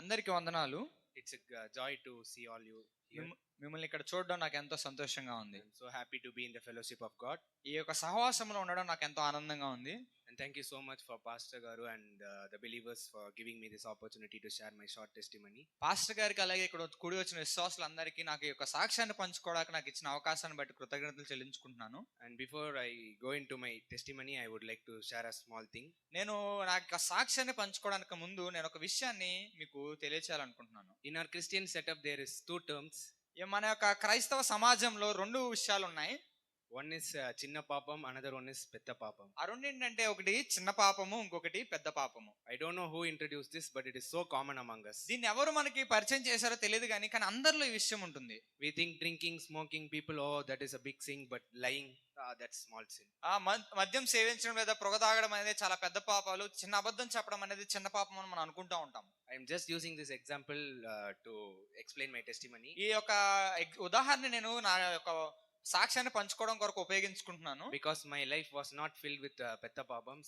అందరికి వందనాలు. It's joy to see all you మిమ్మల్ని ఇక్కడ చూడడం నాకు ఎంతో సంతోషంగా ఉంది. So happy to be in the fellowship of God ఈ యొక్క సహవాసంలో ఉండడం నాకు ఎంతో ఆనందంగా ఉంది. And thank you so much for pastor గారు and the believers for giving me this opportunity to share my short testimony pastor గారికి అలాగే ఇక్కడ కూడి వచ్చిన విశ్వాసులు అందరికీ నాకు యొక్క సాక్ష్యాన్ని పంచుకోవడానికి నాకు ఇచ్చిన అవకాశాన్ని బట్టి కృతజ్ఞతలు చెల్లించుకుంటున్నాను. And before I go into my testimony I would like to share a small thing నేను నా యొక్క సాక్ష్యాన్ని పంచుకోవడానికి ముందు నేను ఒక విషయాన్ని మీకు తెలియచేయాలనుకుంటున్నాను. In our Christian setup there is two terms మన యొక్క క్రైస్తవ సమాజంలో రెండు విషయాలు ఉన్నాయి. వన్ ఇస్ చిన్న పాపం అనదర్ వన్ ఇస్ పెద్ద పాపం. ఆ రెండేంటంటే ఒకటి చిన్న పాపము ఇంకొకటి పెద్ద పాపము. I don't know who introduce this but it is so common among us దీన్ని ఎవరు మనకి పరిచయం చేశారో తెలియదు కానీ కానీ అందరిలో ఈ విషయం ఉంటుంది. We think drinking smoking people oh that is a big sin but lying that small sin మద్యం సేవించడం లేదా పొగ తాగడం అనేది చాలా పెద్ద పాపాలు చిన్న అబద్ధం చెప్పడం అనేది చిన్న పాపం అని మనం అనుకుంటా ఉంటాం. I'm just using this example to explain my testimony ఈ యొక్క ఉదాహరణ నేను నా యొక్క సాక్ష్యాన్ని పంచుకోవడం కొరకు ఉపయోగించుకుంటున్నాను. Because my life was not fill with పెద్ద పాపం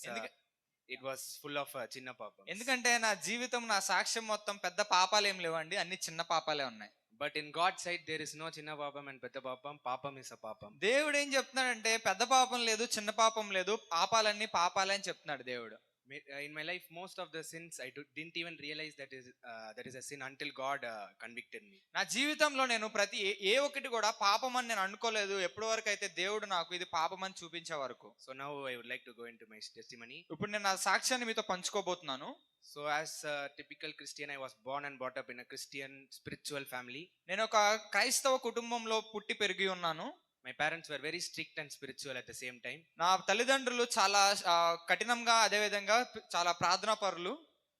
ఇట్ వాస్ ఫుల్ ఆఫ్ చిన్న పాపం. ఎందుకంటే నా జీవితం నా సాక్ష్యం మొత్తం పెద్ద పాపాలు ఏం లేవండి అన్ని చిన్న పాపాలే ఉన్నాయి. But in God side there is no చిన్న పాపం అండ్ పెద్ద పాపం. పాపం ఇస్ అ పాపం. దేవుడు ఏం చెప్తున్నాడంటే పెద్ద పాపం లేదు చిన్న పాపం లేదు పాపాలన్నీ పాపాలే అని చెప్తున్నాడు దేవుడు. In my life most of the sins I didn't even realize that is uh, that is a sin until god uh, convicted నా జీవితంలో నేను ప్రతి ఏ ఒక్కటి కూడా పాపం అని నేను అనుకోలేదు. ఎప్పటి వరకు అయితే దేవుడు నాకు ఇది పాపం అని చూపించే వరకు. So now I would like to go into my testimony ఇప్పుడు నేను నా సాక్ష్యాన్ని మీతో పంచుకోబోతున్నాను. So as typical Christian I was born and brought up in a Christian spiritual family నేను ఒక క్రైస్తవ కుటుంబంలో పుట్టి పెరిగి ఉన్నాను. My parents were very strict and spiritual at the same time నా తల్లిదండ్రులు చాలా కఠినంగా అదే విధంగా చాలా ప్రార్థనా పరులు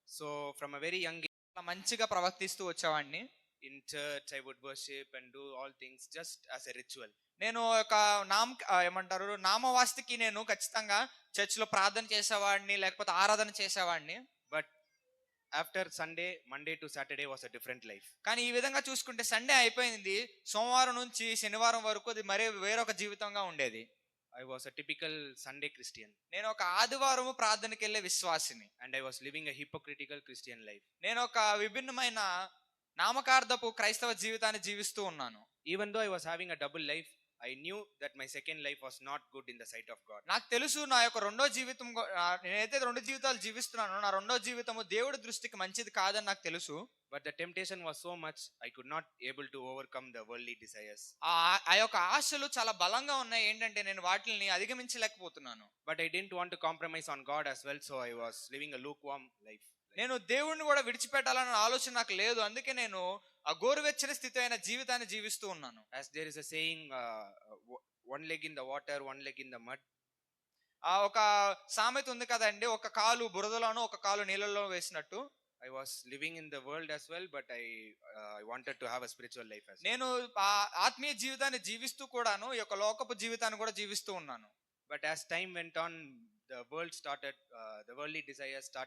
so from a very young చాలా మంచిగా ప్రవర్తిస్తూ వచ్చేవాడిని. In church I would worship and do all things just as a ritual నేను ఒక నామ్ ఏమంటారు నామవాస్తికి నేను ఖచ్చితంగా చర్చ్లో ప్రార్థన చేసేవాడిని లేకపోతే ఆరాధన చేసేవాడిని. But after Sunday Monday to Saturday was a different life కానీ ఈ విధంగా చూసుకుంటే సండే అయిపోయింది. సోమవారం నుంచి శనివారం వరకు అది మరే వేరొక జీవితంగా ఉండేది. I was a typical Sunday Christian నేను ఒక ఆదివారం ప్రార్థనకి వెళ్ళే విశ్వాసిని. And I was living a hypocritical Christian life నేను ఒక విభిన్నమైన నామకార్థపు క్రైస్తవ జీవితాన్ని జీవిస్తూ ఉన్నాను. Even though I was having a double life I knew that my second life was not good in the sight of God నాకు తెలుసు నా యొక్క రెండో జీవితం నేనైతే రెండు జీవితాలు జీవిస్తున్నాను నా రెండో జీవితము దేవుడి దృష్టికి మంచిది కాదని నాకు తెలుసు. But the temptation was so much I could not able to overcome the worldly desires ఆ యొక్క ఆశలు చాలా బలంగా ఉన్నాయి. ఏంటంటే నేను వాటిని అధిగమించలేకపోతున్నాను. But I didn't want compromise on God as well so I was living a lukewarm life నేను దేవుణ్ణి కూడా విడిచిపెట్టాలన్న ఆలోచన నాకు లేదు. అందుకే నేను ఆ గోరువెచ్చని స్థితి అయిన జీవితాన్ని జీవిస్తూ ఉన్నాను. As there is saying one leg in the water one leg in the mud ఆ ఒక సామెత ఉంది కదండి ఒక కాలు బురదలోను ఒక కాలు నీళ్ళలో వేసినట్టు. I was living in the world as well but I I wanted to have a spiritual life నేను ఆ ఆత్మీయ జీవితాన్ని జీవిస్తూ కూడాను ఈ యొక్క లోకపు జీవితాన్ని కూడా జీవిస్తూ ఉన్నాను. But as time went on the world started the world desire start